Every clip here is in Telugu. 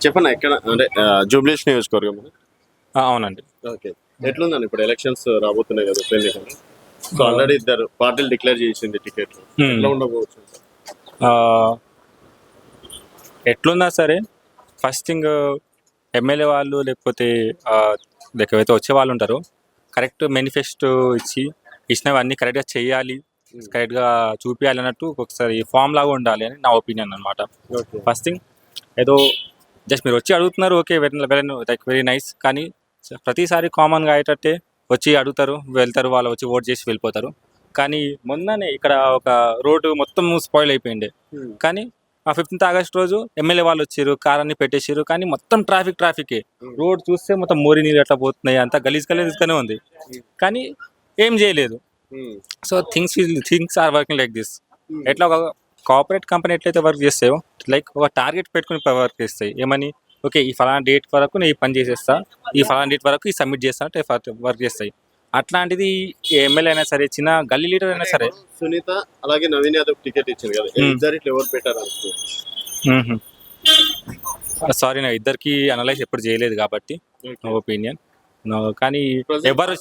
చెప్పండి ఎక్కడ అంటే జూబ్లీస్ నియోజకవర్గం అవునండి. ఓకే. ఎట్లుందండి ఇప్పుడు ఎలక్షన్స్ రాబోతున్నాయి కదా ఎన్నికలు సో ఆల్రెడీ ఇద్దరు పార్టీలు డిక్లేర్ చేసింది టికెట్. ఎట్లా ఉండబోవచ్చు? ఎట్లున్నా సరే ఫస్ట్ థింగ్ ఎమ్మెల్యే వాళ్ళు లేకపోతే ఆ, లేక ఎవరైతే వచ్చే వాళ్ళు ఉంటారో. కరెక్ట్ మేనిఫెస్టో ఇచ్చి ఇచ్చినవన్నీ కరెక్ట్గా చేయాలి కరెక్ట్గా చూపించాలి అన్నట్టు ఒకసారి ఫామ్ లాగా ఉండాలి అని నా ఒపీనియన్ అనమాట ఫస్ట్ థింగ్ ఏదో జస్ట్ మీరు వచ్చి అడుగుతున్నారు okay very very like very nice. కానీ ప్రతిసారి కామన్గా అయ్యేటట్టే వచ్చి అడుగుతారు వెళ్తారు వాళ్ళు వచ్చి ఓట్ చేసి వెళ్ళిపోతారు. కానీ మొన్ననే ఇక్కడ ఒక రోడ్డు మొత్తం స్పాయిల్ అయిపోయింది కానీ ఆ ఫిఫ్టీన్త్ ఆగస్ట్ రోజు ఎమ్మెల్యే వాళ్ళు వచ్చారు కార్ అన్ని పెట్టేసారు. కానీ మొత్తం ట్రాఫిక్ ట్రాఫిక్ రోడ్ చూస్తే మొత్తం మోరి నీళ్ళు ఎట్లా పోతున్నాయి అంతా గలీజ్ గలీజ్గానే ఉంది. కానీ ఏం చేయలేదు. So things things are working like this ఎట్లా ఒక కార్పొరేట్ కంపెనీ ఎట్లయితే వర్క్ చేస్తాయో లైక్ ఒక టార్గెట్ పెట్టుకుని వర్క్ చేస్తాయి. ఏమని? ఓకే ఈ ఫలానా డేట్ వరకు నేను ఈ పని చేసేస్తా ఈ ఫలానా డేట్ వరకు ఈ సబ్మిట్ చేస్తా అంటే వర్క్ చేస్తాయి. అట్లాంటిది ఎమ్మెల్యే అయినా సరే చిన్న గల్లీ లీడర్ అయినా సరే. సునీత అలాగే నవీన్ యాదవ్ టికెట్ ఇచ్చింది కదా Hmm. ఇద్దరిట్లో ఎవరు పెట్టారు సారీ నా ఇద్దరికి అనలైజ్ ఎప్పుడు చేయలేదు కాబట్టి నా ఒపీనియన్ కానీ ఎవరు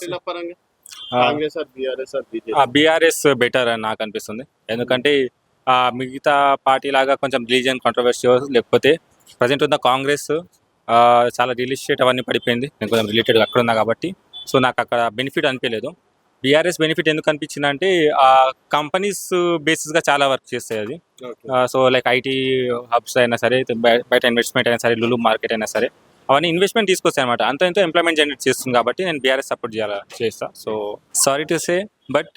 బీఆర్ఎస్ బెటర్ అని నాకు అనిపిస్తుంది. ఎందుకంటే మిగతా పార్టీ లాగా కొంచెం రిలీజియన్ కాంట్రవర్సీ లేకపోతే ప్రజెంట్ ఉన్న కాంగ్రెస్ చాలా ఎస్టేట్ అవన్నీ పడిపోయింది. నేను కొంచెం రిలేటెడ్ అక్కడ ఉన్నా కాబట్టి. సో నాకు అక్కడ బెనిఫిట్ అనిపించలేదు. బీఆర్ఎస్ బెనిఫిట్ ఎందుకు అనిపించింది అంటే ఆ కంపెనీస్ బేసిస్గా చాలా వర్క్ చేస్తాయి అది. సో లైక్ ఐటీ హబ్స్ అయినా సరే బయ- బయట ఇన్వెస్ట్మెంట్ అయినా సరే లులు మార్కెట్ అయినా సరే అవన్నీ ఇన్వెస్ట్మెంట్ తీసుకొస్తాయి అనమాట అంత ఎంతో ఎంప్లాయ్మెంట్ జనరేట్ చేస్తుంది కాబట్టి నేను బీఆర్ఎస్ సపోర్ట్ చేయాలి చేస్తా. So sorry to say but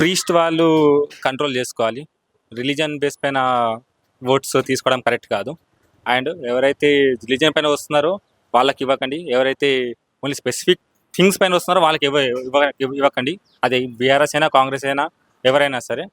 priest వాళ్ళు కంట్రోల్ చేసుకోవాలి. రిలీజన్ బేస్ పైన ఓట్స్ తీసుకోవడం కరెక్ట్ కాదు. అండ్ ఎవరైతే రిలీజన్ పైన వస్తున్నారో వాళ్ళకి ఇవ్వకండి. ఎవరైతే ఓన్లీ స్పెసిఫిక్ థింగ్స్ పైన వస్తున్నారో వాళ్ళకి ఇవ్వ ఇవ్వ- ఇవ్వకండి. అది బీఆర్ఎస్ అయినా కాంగ్రెస్ అయినా ఎవరైనా సరే.